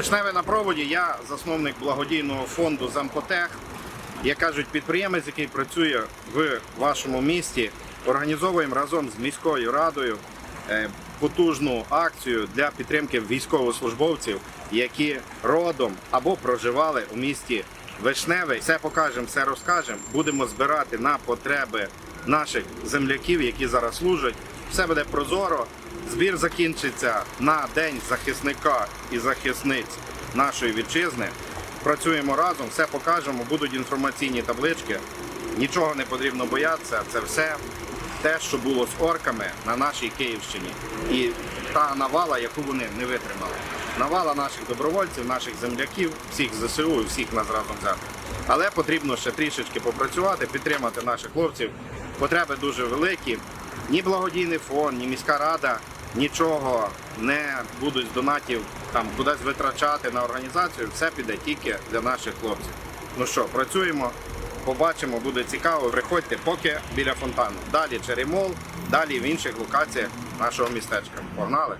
Вишневе на проводі. Я засновник благодійного фонду Зампотех. Як кажуть, підприємець, який працює в вашому місті, організовуємо разом з міською радою е, потужну акцію для підтримки військовослужбовців, які родом або проживали у місті Вишневе. Все покажемо, все розкажемо. Будемо збирати на потреби наших земляків, які зараз служать. Все буде прозоро. Збір закінчиться на день захисника і захисниць нашої вітчизни. Працюємо разом, все покажемо, будуть інформаційні таблички. Нічого не потрібно боятися. Це все те, що було з орками на нашій Київщині. І та навала, яку вони не витримали. Навала наших добровольців, наших земляків, всіх ЗСУ і всіх нас разом взяти. Але потрібно ще трішечки попрацювати, підтримати наших хлопців. Потреби дуже великі. Ні благодійний фонд, ні міська рада нічого не будуть з донатів там кудись витрачати на організацію. Все піде тільки для наших хлопців. Ну що, працюємо, побачимо, буде цікаво. Приходьте поки біля фонтану. Далі Черемол, далі в інших локаціях нашого містечка. Погнали!